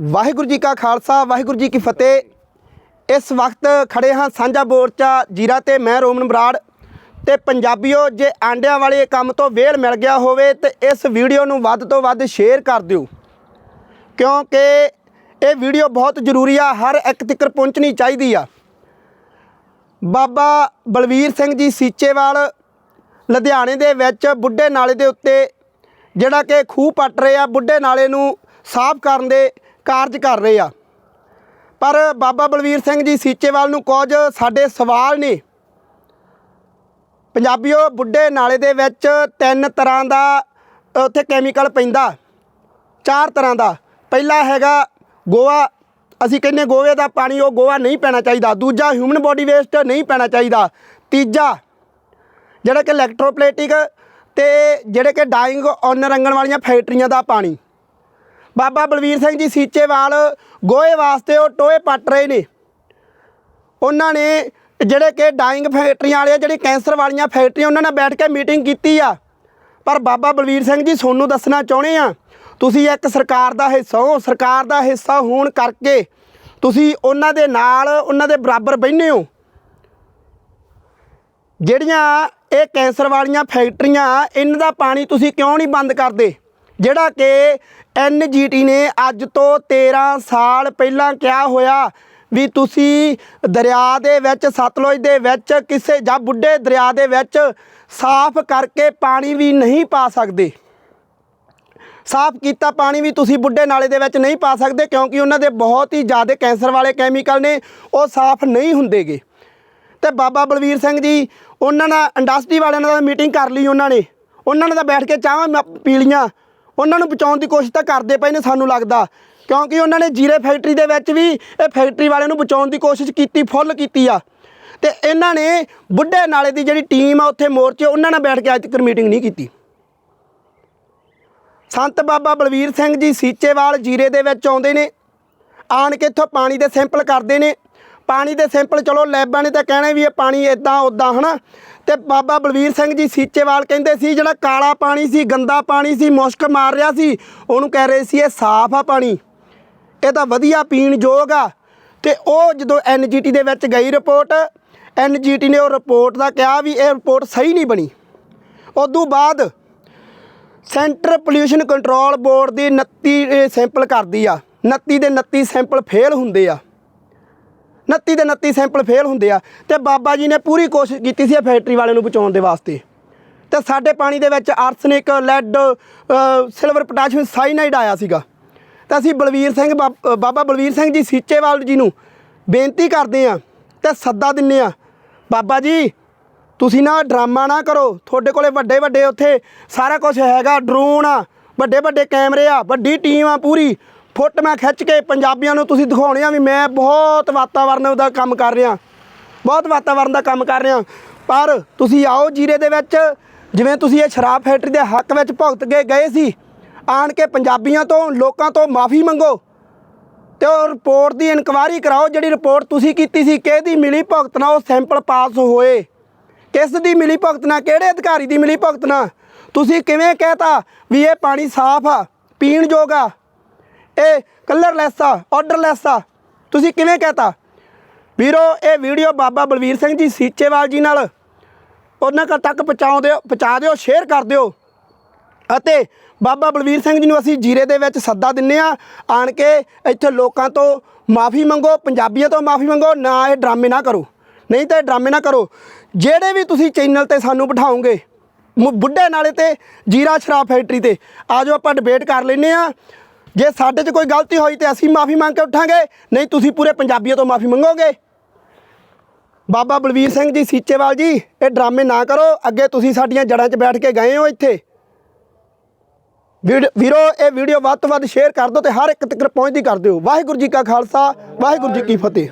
ਵਾਹਿਗੁਰੂ ਜੀ ਕਾ ਖਾਲਸਾ, ਵਾਹਿਗੁਰੂ ਜੀ ਕੀ ਫਤਿਹ। ਇਸ ਵਕਤ ਖੜੇ ਹਾਂ ਸਾਂਝਾ ਬੋਰਚਾ ਜੀਰਾ ਤੇ ਮੈਂ ਰੋਮਨ ਬਰਾੜ। ਤੇ ਪੰਜਾਬੀਓ, ਜੇ ਆਂਡਿਆਂ ਵਾਲੇ ਕੰਮ ਤੋਂ ਵੇਲ ਮਿਲ ਗਿਆ ਹੋਵੇ, ਤੇ ਇਸ ਵੀਡੀਓ ਨੂੰ ਵੱਧ ਤੋਂ ਵੱਧ ਸ਼ੇਅਰ ਕਰ ਦਿਓ। ਕਿਉਂਕਿ ਇਹ ਵੀਡੀਓ ਬਹੁਤ ਜ਼ਰੂਰੀ ਆ, ਹਰ ਇੱਕ ਤੱਕ ਪਹੁੰਚਣੀ ਚਾਹੀਦੀ ਆ। ਬਾਬਾ ਬਲਵੀਰ ਸਿੰਘ ਜੀ ਸੀਚੇਵਾਲ, ਲੁਧਿਆਣੇ ਦੇ ਵਿੱਚ ਬੁੱਢੇ ਨਾਲੇ ਦੇ ਉੱਤੇ ਜਿਹੜਾ ਕਿ ਖੂਹ ਪੱਟ ਰਹੇ ਆ ਬੁੱਢੇ ਨਾਲੇ ਨੂੰ ਸਾਫ਼ ਕਰਨ ਦੇ ਕਾਰਜ ਕਰ ਰਹੇ ਆ। ਪਰ ਬਾਬਾ ਬਲਵੀਰ ਸਿੰਘ ਜੀ ਸੀਚੇਵਾਲ ਨੂੰ ਕੁਝ ਸਾਡੇ ਸਵਾਲ ਨੇ। ਪੰਜਾਬੀਓ, ਬੁੱਢੇ ਨਾਲੇ ਦੇ ਵਿੱਚ ਤਿੰਨ ਤਰ੍ਹਾਂ ਦਾ, ਉੱਥੇ ਕੈਮੀਕਲ ਪੈਂਦਾ। ਚਾਰ ਤਰ੍ਹਾਂ ਦਾ। ਪਹਿਲਾ ਹੈਗਾ ਗੋਆ। ਅਸੀਂ ਕਹਿੰਦੇ ਗੋਵੇ ਦਾ ਪਾਣੀ, ਉਹ ਗੋਆ ਨਹੀਂ ਪੈਣਾ ਚਾਹੀਦਾ। ਦੂਜਾ ਹਿਊਮਨ ਬੋਡੀ ਵੇਸਟ ਨਹੀਂ ਪੈਣਾ ਚਾਹੀਦਾ। ਤੀਜਾ, ਜਿਹੜਾ ਕਿ ਇਲੈਕਟ੍ਰੋਪਲੇਟਿਕ ਤੇ ਜਿਹੜੇ ਕਿ ਡਾਈਂਗ ਔਨ ਰੰਗਣ ਵਾਲੀਆਂ ਫੈਕਟਰੀਆਂ ਦਾ ਪਾਣੀ। ਬਾਬਾ ਬਲਵੀਰ ਸਿੰਘ ਜੀ ਸੀਚੇਵਾਲ ਗੋਹੇ ਵਾਸਤੇ ਉਹ ਟੋਏ ਪੱਟ ਰਹੇ ਨੇ। ਉਹਨਾਂ ਨੇ ਜਿਹੜੇ ਕਿ ਡਾਈਂਗ ਫੈਕਟਰੀਆਂ ਵਾਲੇ ਜਿਹੜੇ ਕੈਂਸਰ ਵਾਲੀਆਂ ਫੈਕਟਰੀਆਂ, ਉਹਨਾਂ ਨਾਲ ਬੈਠ ਕੇ ਮੀਟਿੰਗ ਕੀਤੀ ਆ। ਪਰ ਬਾਬਾ ਬਲਵੀਰ ਸਿੰਘ ਜੀ, ਤੁਹਾਨੂੰ ਦੱਸਣਾ ਚਾਹੁੰਦੇ ਆ, ਤੁਸੀਂ ਇੱਕ ਸਰਕਾਰ ਦਾ ਹਿੱਸਾ ਹੋ, ਸਰਕਾਰ ਦਾ ਹਿੱਸਾ ਹੋਣ ਕਰਕੇ ਤੁਸੀਂ ਉਹਨਾਂ ਦੇ ਨਾਲ, ਉਹਨਾਂ ਦੇ ਬਰਾਬਰ ਬੈਠੇ ਹੋ। ਜਿਹੜੀਆਂ ਇਹ ਕੈਂਸਰ ਵਾਲੀਆਂ ਫੈਕਟਰੀਆਂ, ਇਹਨਾਂ ਦਾ ਪਾਣੀ ਤੁਸੀਂ ਕਿਉਂ ਨਹੀਂ ਬੰਦ ਕਰਦੇ? ਜਿਹੜਾ ਕਿ ਐਨਜੀਟੀ ਨੇ ਅੱਜ ਤੋਂ 13 ਸਾਲ ਪਹਿਲਾਂ ਕਿਹਾ ਹੋਇਆ ਵੀ ਤੁਸੀਂ ਦਰਿਆ ਦੇ ਵਿੱਚ, ਸਤਲੁਜ ਦੇ ਵਿੱਚ, ਕਿਸੇ ਜਾਂ ਬੁੱਢੇ ਦਰਿਆ ਦੇ ਵਿੱਚ ਸਾਫ਼ ਕਰਕੇ ਪਾਣੀ ਵੀ ਨਹੀਂ ਪਾ ਸਕਦੇ। ਸਾਫ਼ ਕੀਤਾ ਪਾਣੀ ਵੀ ਤੁਸੀਂ ਬੁੱਢੇ ਨਾਲੇ ਦੇ ਵਿੱਚ ਨਹੀਂ ਪਾ ਸਕਦੇ ਕਿਉਂਕਿ ਉਹਨਾਂ ਦੇ ਬਹੁਤ ਹੀ ਜ਼ਿਆਦਾ ਕੈਂਸਰ ਵਾਲੇ ਕੈਮੀਕਲ ਨੇ, ਉਹ ਸਾਫ਼ ਨਹੀਂ ਹੁੰਦੇਗੇ। ਤੇ ਬਾਬਾ ਬਲਵੀਰ ਸਿੰਘ ਜੀ, ਉਹਨਾਂ ਨਾਲ ਇੰਡਸਟਰੀ ਵਾਲਿਆਂ ਨਾਲ ਮੀਟਿੰਗ ਕਰ ਲਈ ਉਹਨਾਂ ਨੇ। ਉਹਨਾਂ ਨੇ ਤਾਂ ਬੈਠ ਕੇ ਚਾਹਾਂ ਮ- ਪੀ ਲੀਆਂ ਉਹਨਾਂ ਨੂੰ ਬਚਾਉਣ ਦੀ ਕੋਸ਼ਿਸ਼ ਤਾਂ ਕਰਦੇ ਪਏ ਨੇ ਸਾਨੂੰ ਲੱਗਦਾ। ਕਿਉਂਕਿ ਉਹਨਾਂ ਨੇ ਜੀਰੇ ਫੈਕਟਰੀ ਦੇ ਵਿੱਚ ਵੀ ਇਹ ਫੈਕਟਰੀ ਵਾਲਿਆਂ ਨੂੰ ਬਚਾਉਣ ਦੀ ਕੋਸ਼ਿਸ਼ ਕੀਤੀ, ਫੁੱਲ ਕੀਤੀ ਆ। ਤੇ ਇਹਨਾਂ ਨੇ ਬੁੱਢੇ ਨਾਲੇ ਦੀ ਜਿਹੜੀ ਟੀਮ ਆ ਉੱਥੇ ਮੋਰਚੇ, ਉਹਨਾਂ ਨਾਲ ਬੈਠ ਕੇ ਅੱਜ ਤੱਕ ਮੀਟਿੰਗ ਨਹੀਂ ਕੀਤੀ। ਸੰਤ ਬਾਬਾ ਬਲਵੀਰ ਸਿੰਘ ਜੀ ਸੀਚੇਵਾਲ ਜੀਰੇ ਦੇ ਵਿੱਚ ਆਉਂਦੇ ਨੇ। ਆਣ ਕੇ ਇੱਥੋਂ ਪਾਣੀ ਦੇ ਸੈਂਪਲ ਕਰਦੇ ਨੇ। ਪਾਣੀ ਦੇ ਸੈਂਪਲ ਚਲੋ ਲੈਬਾਂ ਨੇ ਤਾਂ ਕਹਿਣਾ ਵੀ ਇਹ ਪਾਣੀ ਇਦਾਂ ਉਦਾਂ ਹਨਾ? ਤੇ ਬਾਬਾ ਬਲਵੀਰ ਸਿੰਘ ਜੀ ਸੀਚੇਵਾਲ ਕਹਿੰਦੇ ਸੀ, ਜਿਹੜਾ ਕਾਲਾ ਪਾਣੀ ਸੀ, ਗੰਦਾ ਪਾਣੀ ਸੀ, ਮੁਸ਼ਕ ਮਾਰ ਰਿਹਾ ਸੀ, ਉਹਨੂੰ ਕਹਿ ਰਹੇ ਸੀ ਇਹ ਸਾਫ਼ ਆ ਪਾਣੀ। ਇਹ ਤਾਂ ਵਧੀਆ ਪੀਣ ਯੋਗ ਆ। ਤੇ ਉਹ ਜਦੋਂ ਐਨਜੀਟੀ ਦੇ ਵਿੱਚ ਗਈ ਰਿਪੋਰਟ ਐਨਜੀਟੀ ਨੇ ਉਹ ਰਿਪੋਰਟ ਦਾ ਕਿਹਾ ਵੀ ਇਹ ਰਿਪੋਰਟ ਸਹੀ ਨਹੀਂ ਬਣੀ। ਉਦੋਂ ਬਾਅਦ ਸੈਂਟਰ ਪੋਲਿਊਸ਼ਨ ਕੰਟਰੋਲ ਬੋਰਡ ਦੀ 29 ਸੈਂਪਲ ਕਰਦੀ ਆ। 29 ਦੇ 29 ਸੈਂਪਲ ਫੇਲ ਹੁੰਦੇ ਆ। 29 ਦੇ 29 ਸੈਂਪਲ ਫੇਲ ਹੁੰਦੇ ਆ ਤੇ ਬਾਬਾ ਜੀ ਨੇ ਪੂਰੀ ਕੋਸ਼ਿਸ਼ ਕੀਤੀ ਸੀ ਇਹ ਫੈਕਟਰੀ ਵਾਲਿਆਂ ਨੂੰ ਬਚਾਉਣ ਦੇ ਵਾਸਤੇ। ਤੇ ਸਾਡੇ ਪਾਣੀ ਦੇ ਵਿੱਚ arsenic lead silver potassium cyanide ਆਇਆ ਸੀਗਾ। ਤਾਂ ਅਸੀਂ ਬਲਵੀਰ ਸਿੰਘ ਬਾਬ- ਬਾਬਾ ਬਲਵੀਰ ਸਿੰਘ ਜੀ ਸੀਚੇਵਾਲ ਜੀ ਨੂੰ ਬੇਨਤੀ ਕਰਦੇ ਆ ਤੇ ਸੱਦਾ ਦਿੰਨੇ ਆ ਬਾਬਾ ਜੀ, ਤੁਸੀਂ ਨਾ ਡਰਾਮਾ ਨਾ ਕਰੋ। ਤੁਹਾਡੇ ਕੋਲੇ ਵੱਡੇ ਵੱਡੇ ਉੱਥੇ ਸਾਰਾ ਕੁਝ ਹੈਗਾ ਡਰੋਨ ਆ, ਵੱਡੇ ਵੱਡੇ ਕੈਮਰੇ ਆ, ਵੱਡੀ ਟੀਮ ਆ ਪੂਰੀ। ਫੁੱਟ ਮੈਂ ਖਿੱਚ ਕੇ ਪੰਜਾਬੀਆਂ ਨੂੰ ਤੁਸੀਂ ਦਿਖਾਉਣੇ ਆ ਵੀ ਮੈਂ ਬਹੁਤ ਵਾਤਾਵਰਨ ਦਾ ਕੰਮ ਕਰ ਰਿਹਾ। ਬਹੁਤ ਵਾਤਾਵਰਨ ਦਾ ਕੰਮ ਕਰ ਰਿਹਾ। ਪਰ ਤੁਸੀਂ ਆਓ ਜੀਰੇ ਦੇ ਵਿੱਚ, ਜਿਵੇਂ ਤੁਸੀਂ ਇਹ ਸ਼ਰਾਬ ਫੈਕਟਰੀ ਦੇ ਹੱਕ ਵਿੱਚ ਭੁਗਤ ਕੇ ਗਏ ਸੀ, ਆਣ ਕੇ ਪੰਜਾਬੀਆਂ ਤੋਂ, ਲੋਕਾਂ ਤੋਂ ਮਾਫੀ ਮੰਗੋ ਤੇ ਉਹ ਰਿਪੋਰਟ ਦੀ ਇਨਕੁਆਇਰੀ ਕਰਾਓ, ਜਿਹੜੀ ਰਿਪੋਰਟ ਤੁਸੀਂ ਕੀਤੀ ਸੀ, ਕਿਹਦੀ ਮਿਲੀ ਭੁਗਤ ਨਾਲ ਉਹ ਸੈਂਪਲ ਪਾਸ ਹੋਏ। ਕਿਸ ਦੀ ਮਿਲੀ ਭੁਗਤਣਾ ਕਿਹੜੇ ਅਧਿਕਾਰੀ ਦੀ ਮਿਲੀ ਭੁਗਤ ਨਾਲ ਤੁਸੀਂ ਕਿਵੇਂ ਕਹਿਤਾ ਵੀ ਇਹ ਪਾਣੀ ਸਾਫ਼ ਆ, ਪੀਣ ਯੋਗ ਆ? ਇਹ ਕਲਰਲੈਸ ਆ ਆਰਡਰਲੈਸ ਆ। ਤੁਸੀਂ ਕਿਵੇਂ ਕਹਿਤਾ? ਵੀਰੋ, ਇਹ ਵੀਡੀਓ ਬਾਬਾ ਬਲਵੀਰ ਸਿੰਘ ਜੀ ਸੀਚੇਵਾਲ ਜੀ ਨਾਲ। ਉਹਨਾਂ ਤੱਕ ਪਹੁੰਚਾਉ ਦਿਓ ਪਹੁੰਚਾ ਦਿਓ ਸ਼ੇਅਰ ਕਰ ਦਿਓ। ਅਤੇ ਬਾਬਾ ਬਲਵੀਰ ਸਿੰਘ ਜੀ ਨੂੰ ਅਸੀਂ ਜੀਰੇ ਦੇ ਵਿੱਚ ਸੱਦਾ ਦਿੰਨੇ ਆ, ਆਣ ਕੇ ਇੱਥੇ ਲੋਕਾਂ ਤੋਂ ਮਾਫੀ ਮੰਗੋ, ਪੰਜਾਬੀਆਂ ਤੋਂ ਮਾਫੀ ਮੰਗੋ, ਨਾ ਇਹ ਡਰਾਮੇ ਨਾ ਕਰੋ। ਨਹੀਂ ਤਾਂ ਇਹ ਡਰਾਮੇ ਨਾ ਕਰੋ। ਜਿਹੜੇ ਵੀ ਤੁਸੀਂ ਚੈਨਲ ਤੇ ਸਾਨੂੰ ਬਿਠਾਓਗੇ, ਮੁ- ਬੁੱਢੇ ਨਾਲੇ ਤੇ ਜੀਰਾ ਸ਼ਰਾਬ ਫੈਕਟਰੀ ਤੇ ਆਜੋ ਆਪਾਂ ਡਿਬੇਟ ਕਰ ਲੈਨੇ ਆ। ਜੇ ਸਾਡੇ 'ਚ ਕੋਈ ਗਲਤੀ ਹੋਈ ਤੇ ਅਸੀਂ ਮਾਫੀ ਮੰਗ ਕੇ ਉੱਠਾਂਗੇ, ਨਹੀਂ ਤੁਸੀਂ ਪੂਰੇ ਪੰਜਾਬੀਆਂ ਤੋਂ ਮਾਫੀ ਮੰਗੋਗੇ। ਬਾਬਾ ਬਲਵੀਰ ਸਿੰਘ ਜੀ, ਸੀਚੇਵਾਲ ਜੀ, ਇਹ ਡਰਾਮੇ ਨਾ ਕਰੋ, ਅੱਗੇ ਤੁਸੀਂ ਸਾਡੀਆਂ ਜੜ੍ਹਾਂ 'ਚ ਬੈਠ ਕੇ ਗਏ ਹੋ ਇੱਥੇ। ਵੀਰੋ, ਇਹ ਵੀਡੀਓ ਵੱਧ ਤੋਂ ਵੱਧ ਸ਼ੇਅਰ ਕਰ ਦਿਓ ਤੇ ਹਰ ਇੱਕ ਤੱਕ ਪਹੁੰਚਦੀ ਕਰ ਦਿਓ। ਵਾਹਿਗੁਰੂ ਜੀ ਕਾ ਖਾਲਸਾ, ਵਾਹਿਗੁਰੂ ਜੀ ਕੀ ਫਤਿਹ।